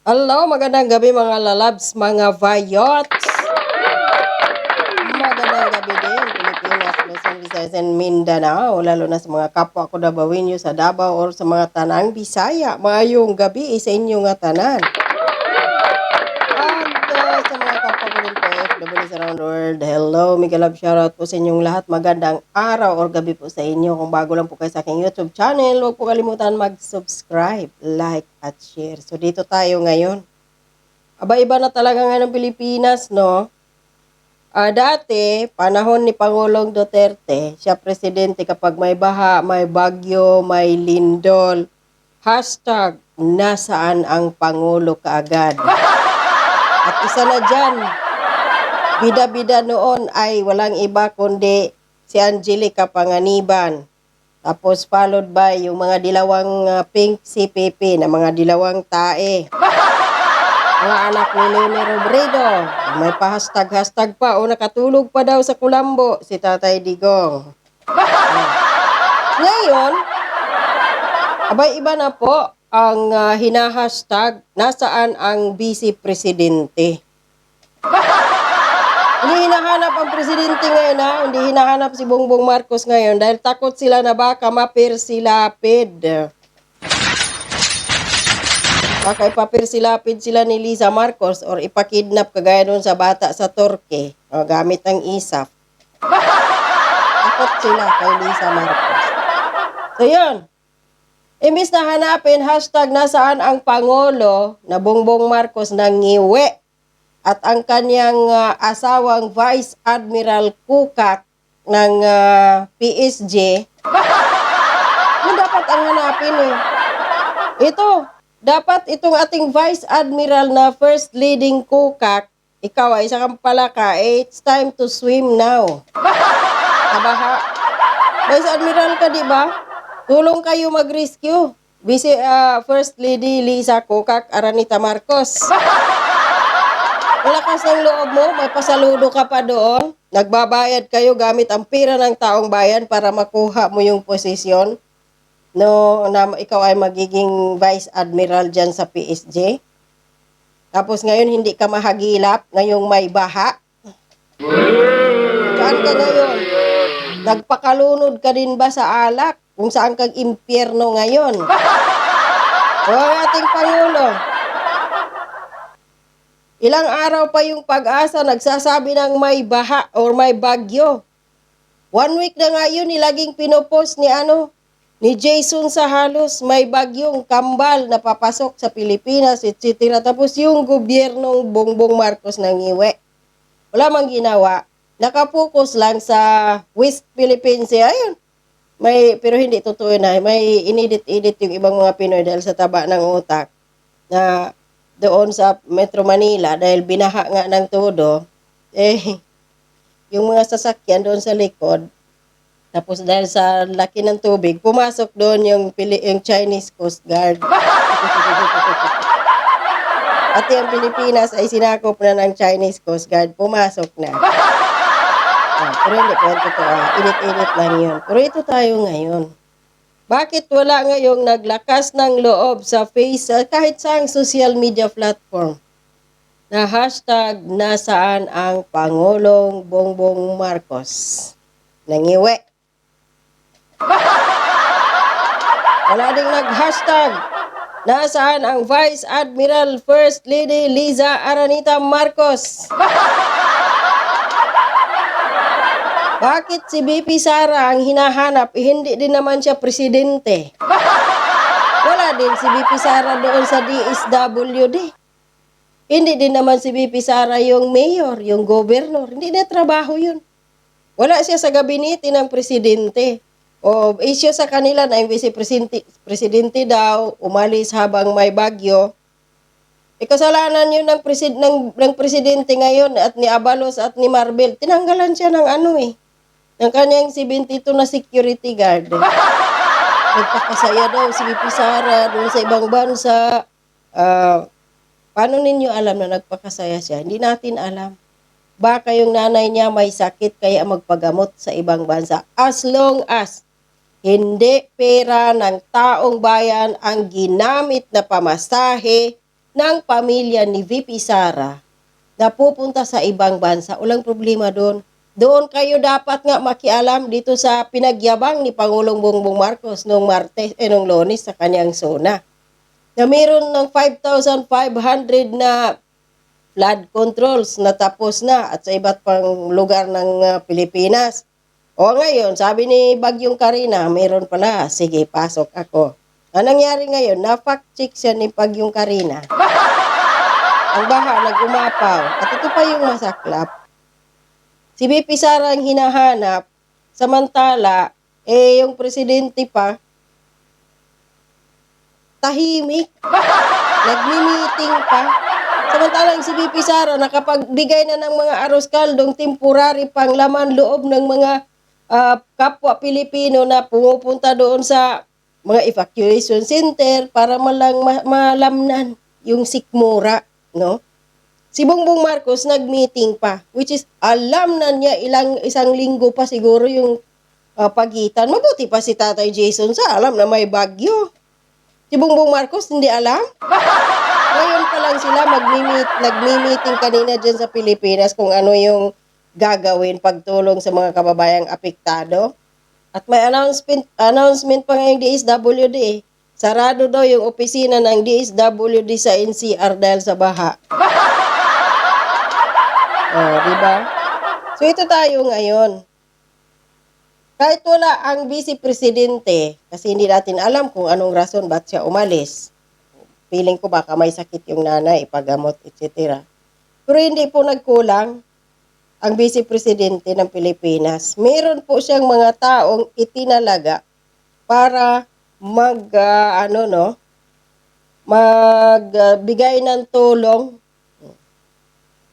Hello, magandang gabi mga lalabs, mga vayots. Magandang gabi din, Pilipinas, Luzon, Visayas, and Mindanao. Lalo na sa mga kapwa ko Dabawinyo sa Davao or sa mga tanang Bisaya. Mayong gabi sa inyo nga tanan. At uh, sa mga kapwa ko din po, FWs around the world, hello, mega love shoutout po sa inyong lahat. Magandang araw or gabi po sa inyo. Kung bago lang po kayo sa aking YouTube channel, huwag po kalimutan mag-subscribe, like, at share. So dito tayo ngayon. Aba-iba na talaga nga ng Pilipinas, no? Ah, dati, panahon ni Pangulong Duterte, siya presidente kapag may baha, may bagyo, may lindol, hashtag, nasaan ang Pangulo kaagad? At isa na dyan, bida-bida noon ay walang iba kundi si Angelica Panganiban. Tapos followed by yung mga dilawang ah, pink CPP na mga dilawang tae. Mga anak ni Lene Robredo. May pa-hashtag-hashtag pa o nakatulog pa daw sa kulambo si Tatay Digong. Ah. Ngayon, abay iba na po ang ah, hinahashtag nasaan ang vice presidente. Hindi hinahanap ang presidente ngayon ha. Hindi hinahanap si Bongbong Marcos ngayon dahil takot sila na baka mapirsilapid. Baka ipapirsilapid sila ni Liza Marcos or ipakidnap kagaya doon sa bata sa Torque o gamit ang ISAF. Takot sila kay Liza Marcos. So yun. Imbis na hanapin, hashtag nasaan ang Pangulo na Bongbong Marcos nang ngiwi at ang kanyang ah, asawang Vice Admiral Kukak ng ah, PSG, yun dapat ang hanapin eh. Ito, dapat itong ating Vice Admiral na First Leading Kukak, ikaw ay isa kang palaka, eh, it's time to swim now. Kabaha. Vice Admiral ka, di ba? Tulong kayo mag-rescue. Vice ah, First Lady Lisa Kukak Aranita Marcos. Malakas ng loob mo, may pasaludo ka pa doon. Nagbabayad kayo gamit ang pira ng taong bayan para makuha mo yung posisyon. No, na ikaw ay magiging Vice Admiral dyan sa PSG. Tapos ngayon hindi ka mahagilap, ngayong may baha. Saan ka ngayon? Nagpakalunod ka din ba sa alak? Kung saan kang impyerno ngayon? O ang ating Pangulo, Ilang araw pa yung pag-asa nagsasabi ng may baha or may bagyo. One week na nga yun, nilaging pinopost ni ano, ni Jason sa halos may bagyong kambal na papasok sa Pilipinas, etc. Tapos yung gobyernong Bongbong Marcos nang iwi. Wala mang ginawa. Nakapokus lang sa West Philippines. eh, Ayun. May, pero hindi totoo na. May inedit-edit yung ibang mga Pinoy dahil sa taba ng utak na doon sa Metro Manila dahil binaha nga ng todo, eh, yung mga sasakyan doon sa likod, tapos dahil sa laki ng tubig, pumasok doon yung, Pili- yung Chinese Coast Guard. At yung Pilipinas ay sinakop na ng Chinese Coast Guard, pumasok na. Ah, pero hindi po yan totoo. ah. Init-init lang yun. Pero ito tayo ngayon. Bakit wala ngayong naglakas ng loob sa face, ah, kahit saang social media platform, na hashtag nasaan ang Pangulong Bongbong Marcos? Nangiwi. Wala ding nag-hashtag nasaan ang Vice Admiral First Lady Liza Aranita Marcos? Bakit si BP Sara ang hinahanap? Eh, hindi din naman siya presidente. Wala din si BP Sara doon sa DSWD. Hindi din naman si BP Sara yung mayor, yung governor. Hindi na trabaho yun. Wala siya sa gabinete ng presidente. O issue sa kanila na yung vice presidente, presidente daw, umalis habang may bagyo. E yun ng, presid, ng, ng presidente ngayon at ni Abalos at ni Marbel. Tinanggalan siya ng ano eh. Ng kanyang 72 na security guard. Nagpakasaya daw si VP Sara doon sa ibang bansa. Ah, paano ninyo alam na nagpakasaya siya? Hindi natin alam. Baka yung nanay niya may sakit kaya magpagamot sa ibang bansa. As long as hindi pera ng taong bayan ang ginamit na pamasahe ng pamilya ni VP Sara na pupunta sa ibang bansa. Walang problema doon. Doon kayo dapat nga makialam dito sa pinagyabang ni Pangulong Bongbong Marcos noong Martes, eh, noong Lunes sa kanyang zona. Na meron ng 5,500 na flood controls na tapos na at sa iba't pang lugar ng uh, Pilipinas. O ngayon, sabi ni Bagyong Karina, meron pala. Sige, pasok ako. Ang nangyari ngayon, na-fact check siya ni Bagyong Karina. Ang baha nag-umapaw. At ito pa yung masaklap. Si BP Sara ang hinahanap, samantala, eh, yung presidente pa, tahimik. Nagmi-meeting pa. Samantalang si BP Sara nakapagbigay na ng mga aros kaldong temporary pang laman loob ng mga ah, kapwa Pilipino na pumupunta doon sa mga evacuation center para malang ma- malamnan yung sikmura, no? Si Bongbong Marcos nag-meeting pa, which is alam na niya ilang isang linggo pa siguro yung ah, pagitan. Mabuti pa si Tatay Jason sa alam na may bagyo. Si Bongbong Marcos hindi alam. Ngayon pa lang sila magmi-meet, nagmi-meeting kanina dyan sa Pilipinas kung ano yung gagawin pagtulong sa mga kababayang apektado. At may announcement, announcement pa ngayong DSWD. eh. Sarado daw yung opisina ng DSWD sa NCR dahil sa baha. Oh, di ba? So ito tayo ngayon. Kahit wala ang vice presidente, kasi hindi natin alam kung anong rason ba't siya umalis. Feeling ko baka may sakit yung nanay, ipagamot, etc. Pero hindi po nagkulang ang vice presidente ng Pilipinas. Meron po siyang mga taong itinalaga para mag ah, ano no magbigay ng tulong.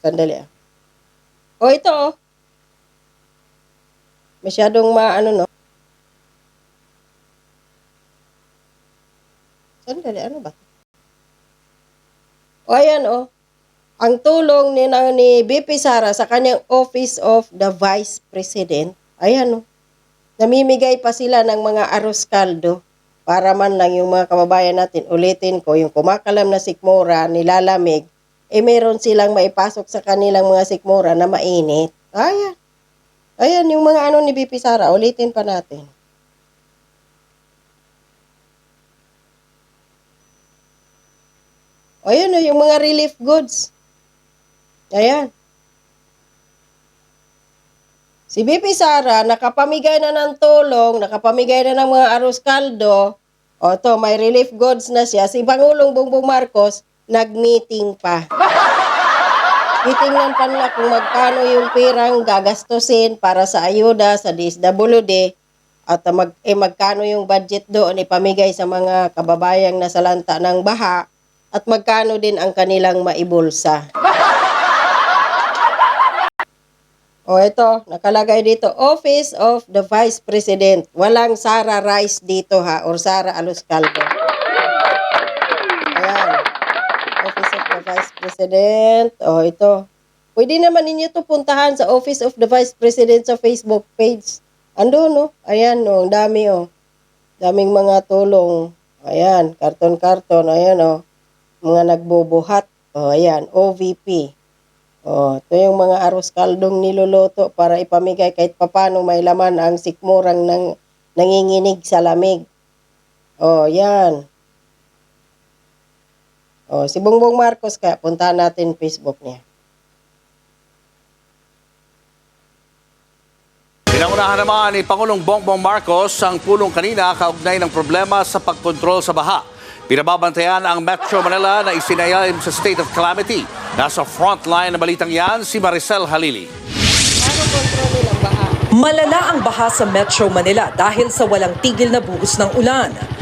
Sandali ah. O ito oh. Masyadong maano no. Sandali, ano ba? O ayan oh. Ang tulong ni, ni BP Sara sa kanyang Office of the Vice President, ayan oh. Namimigay pa sila ng mga aros kaldo para man lang yung mga kababayan natin, ulitin ko, yung kumakalam na sikmura, nilalamig, eh meron silang maipasok sa kanilang mga sikmura na mainit. Ayan. Ayan, yung mga ano ni BP Sara, ulitin pa natin. O yun, o, yung mga relief goods. Ayan. Si BP Sara, nakapamigay na ng tulong, nakapamigay na ng mga arroz kaldo. O to, may relief goods na siya. Si Pangulong Bongbong Marcos, nag-meeting pa. Titingnan pa nila kung magkano yung pirang gagastusin para sa ayuda sa DSWD at mag, eh, magkano yung budget doon ipamigay sa mga kababayang nasalanta ng baha at magkano din ang kanilang maibulsa. O ito, nakalagay dito, Office of the Vice President. Walang Sara Rice dito ha, or Sara. Ayan. Office of the Vice President. O ito. Pwede naman ninyo to puntahan sa Office of the Vice President sa Facebook page. Ando no? Ayan no, ang dami oh. Daming mga tulong. Ayan, karton-karton. Ayan oh. Mga nagbubuhat. O ayan, OVP. Oh, ito yung mga aros kaldong niluluto para ipamigay kahit papano may laman ang sikmurang ng nanginginig sa lamig. Oh, yan. Oh, si Bongbong Marcos kaya puntahan natin Facebook niya. Pinangunahan naman ni Pangulong Bongbong Marcos ang pulong kanina kaugnay ng problema sa pagkontrol sa baha. Pinababantayan ang Metro Manila na isinayam sa state of calamity. Nasa frontline na balitang yan si Maricel Halili. Paano kontrolin ang baha? Malala ang baha sa Metro Manila dahil sa walang tigil na buhos ng ulan.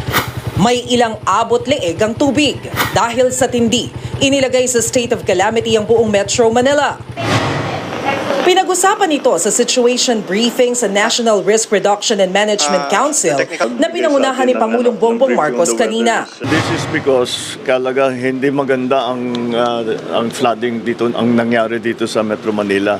May ilang abot leeg ang tubig dahil sa tindi. Inilagay sa state of calamity ang buong Metro Manila. Pinag-usapan ito sa situation briefing sa National Risk Reduction and Management Council na pinangunahan ni Pangulong Bongbong Marcos kanina. This is because kalaga hindi maganda ang ah, ang flooding dito ang nangyari dito sa Metro Manila.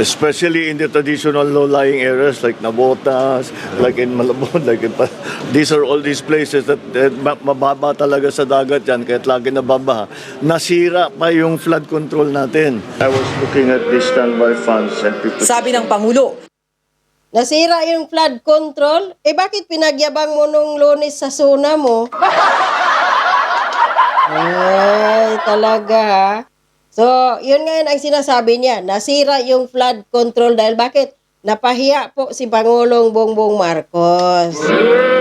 Especially in the traditional low-lying areas like Nabotas, like in Malabon, like in Pa- these are all these places that, that ma- mababa talaga sa dagat yan kahit lagi nababaha. Nasira pa yung flood control natin. I was looking at the standby funds and people Sabi ng Pangulo, Nasira yung flood control? Eh bakit pinagyabang mo nung lunes sa suna mo? Ay, talaga ha. So, yun ngayon ang sinasabi niya. Nasira yung flood control dahil bakit? Napahiya po si Pangulong Bongbong Marcos.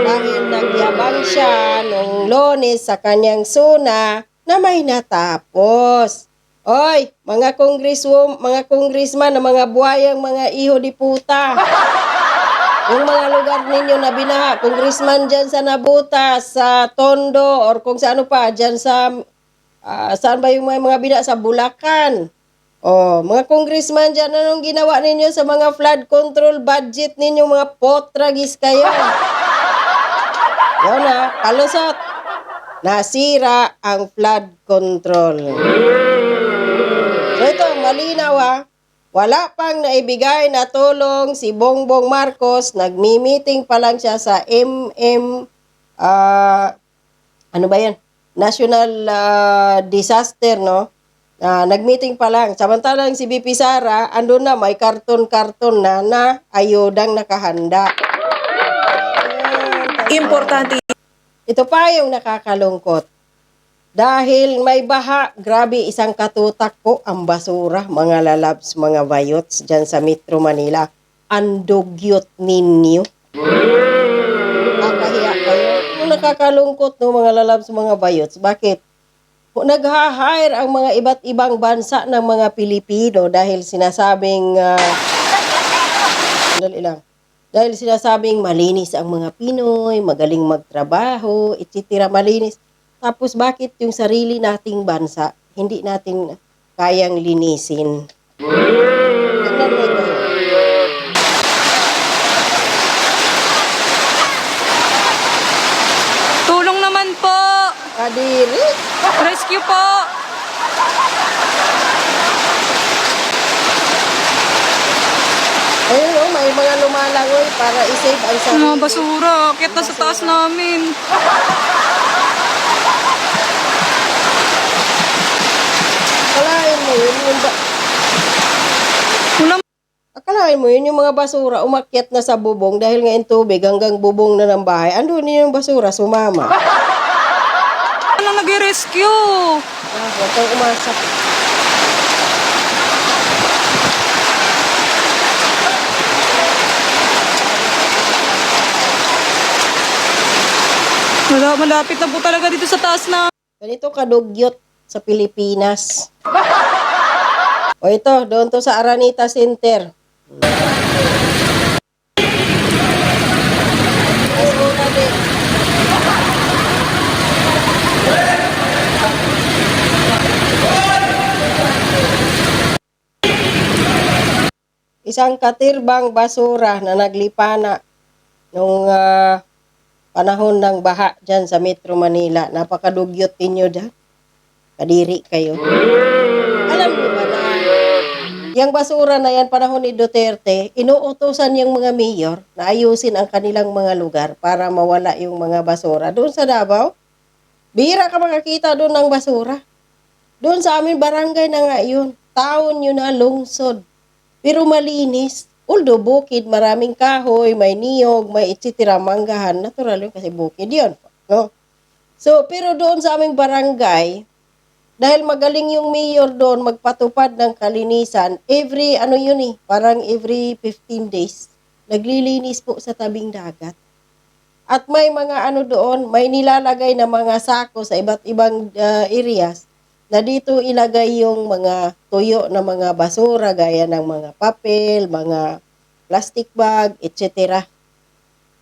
Dahil nagyabang siya nung lunes sa kanyang suna na may natapos. Oy, mga congresswoman, mga congressman, mga buhayang mga iho di puta. Yung mga lugar ninyo na binaha, congressman dyan sa Nabutas, sa Tondo, or kung sa ano pa, dyan sa, ah, saan ba yung mga, mga bina sa Bulacan? Oh, mga congressman dyan, anong ginawa ninyo sa mga flood control budget ninyo, mga potragis kayo? Yan na, kalusot. Nasira ang flood control. So ito, malinaw ha. Wala pang naibigay na tulong si Bongbong Marcos. Nagmi-meeting pa lang siya sa MM, ah, ano ba yan? National ah, Disaster, no? Ah, nag-meeting pa lang. Samantalang si BP Sara, andun na, may karton-karton na na ayodang nakahanda. importante Ito pa yung nakakalungkot. Dahil may baha, grabe isang katutak po ang basura, mga lalabs, mga bayots dyan sa Metro Manila. Andugyot ninyo. Yung nakakalungkot no, mga lalabs, mga bayots. Bakit? Nag-hire ang mga iba't ibang bansa ng mga Pilipino dahil sinasabing Sandali lang. Dahil sinasabing malinis ang mga Pinoy, magaling magtrabaho, etc. Malinis. Tapos bakit yung sarili nating bansa, hindi natin kayang linisin? Tingnan mo ito. Tulong naman po! Kadiri. Rescue po! Ayun oh, may mga lumalangoy para isave ang sarili. Mga basura, akit na sa taas namin. Akalain mo yun, yung ba- Wala Akalain mo yun, yung mga basura umakyat na sa bubong dahil nga yung tubig hanggang bubong na ng bahay. Andun yun yung basura, sumama. Nag-rescue. Ah, huwag kang umasa. Wala, malapit na po talaga dito sa taas na. Ganito kadugyot sa Pilipinas. o ito, doon to sa Aranita Center. Isang katirbang basura na naglipana nung ah, panahon ng baha dyan sa Metro Manila. Napakadugyot ninyo dyan. Kadiri kayo. Alam niyo ba na yung basura na yan panahon ni Duterte, inuutosan yung mga mayor na ayusin ang kanilang mga lugar para mawala yung mga basura. Doon sa Davao, bira ka makakita doon ng basura. Doon sa amin, barangay na nga yun. Taon yun na lungsod. Pero malinis. Although bukid, maraming kahoy, may niyog, may etc. manggahan. Natural yun kasi bukid yun. No? So, pero doon sa aming barangay, dahil magaling yung mayor doon magpatupad ng kalinisan, every, ano yun eh, parang every 15 days, naglilinis po sa tabing dagat. At may mga ano doon, may nilalagay na mga sako sa iba't ibang uh, areas na dito ilagay yung mga tuyo na mga basura gaya ng mga papel, mga plastic bag, etc.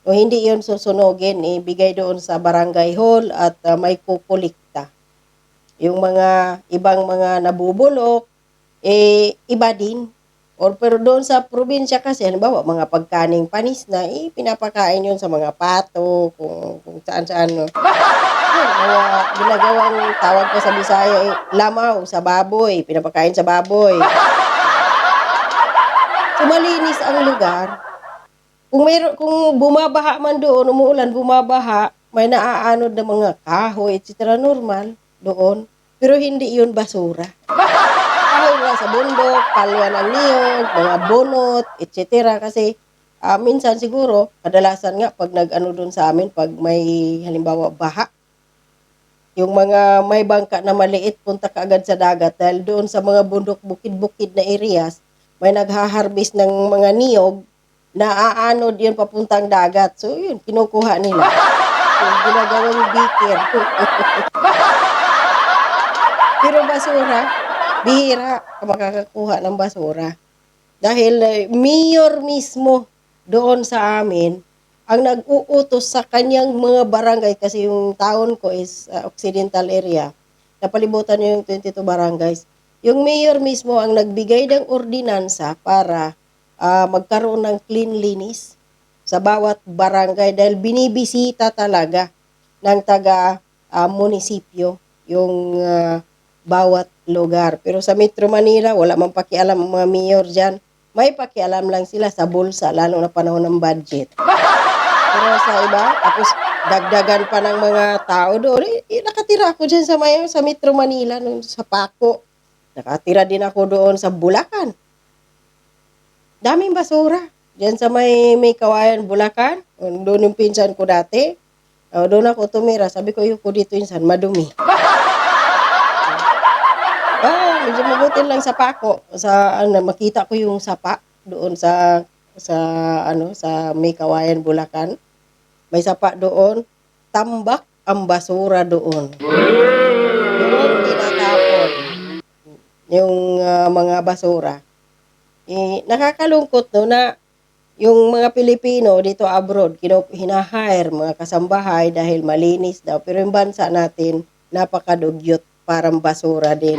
O hindi yun susunogin, ibigay doon sa barangay hall at uh, may kukulikta. Yung mga ibang mga nabubulok, eh, iba din. Or pero doon sa probinsya kasi, halimbawa, mga pagkaning panis na, eh, pinapakain yun sa mga pato, kung, kung saan-saan. No? Mga ginagawang tawag ko sa Bisaya, eh, lamaw sa baboy, pinapakain sa baboy. So, malinis ang lugar. Kung mayro, kung bumabaha man doon, umuulan, bumabaha, may naaanod na mga kahoy, etc. normal doon. Pero hindi yun basura. Kahoy lang sa bundok, kalwa ng niyog, mga bonot, etc. Kasi ah, minsan siguro, kadalasan nga pag nag-ano doon sa amin, pag may halimbawa baha, yung mga may bangka na maliit punta kaagad sa dagat dahil doon sa mga bundok bukid-bukid na areas may nagha-harvest ng mga niyog na aanod yun papuntang dagat. So yun, kinukuha nila. Yung ginagawang beaker. Pero basura, bihira ka makakakuha ng basura. Dahil eh, mayor mismo doon sa amin ang nag-uutos sa kanyang mga barangay kasi yung town ko is uh, occidental area. Napalibutan niyo yung 22 barangays. Yung mayor mismo ang nagbigay ng ordinansa para ah, magkaroon ng cleanliness sa bawat barangay dahil binibisita talaga ng taga ah, munisipyo yung ah, bawat lugar. Pero sa Metro Manila, wala man pakialam ang mga mayor dyan. May pakialam lang sila sa bulsa, lalo na panahon ng budget. Pero sa iba, tapos dagdagan pa ng mga tao doon. Eh, eh, nakatira ako dyan sa, may, sa Metro Manila, nung sa Paco. Nakatira din ako doon sa Bulacan. Daming basura. Diyan sa may, may kawayan, Bulacan. Doon yung pinsan ko dati. Oh, doon ako tumira. Sabi ko, yung ko dito insan, madumi. Ah, medyo mabuti lang sa pako. Sa ano, makita ko yung sapa doon sa sa ano sa may Bulacan. May sapa doon. Tambak ang basura doon. Doon tinatapon yung ah, mga basura. Eh, nakakalungkot no na yung mga Pilipino dito abroad, kino, hinahire mga kasambahay dahil malinis daw. Pero yung bansa natin, napakadugyot, parang basura din.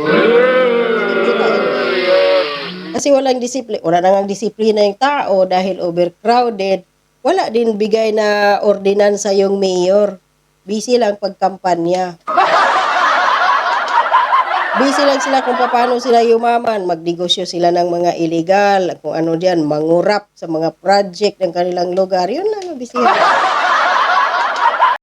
Kasi walang disiplina, wala nang disiplina yung tao dahil overcrowded. Wala din bigay na ordinansa yung mayor. Busy lang pagkampanya. Busy lang sila kung paano sila yumaman. Magnegosyo sila ng mga illegal, kung ano diyan, mangurap sa mga project ng kanilang lugar. Yun lang, busy.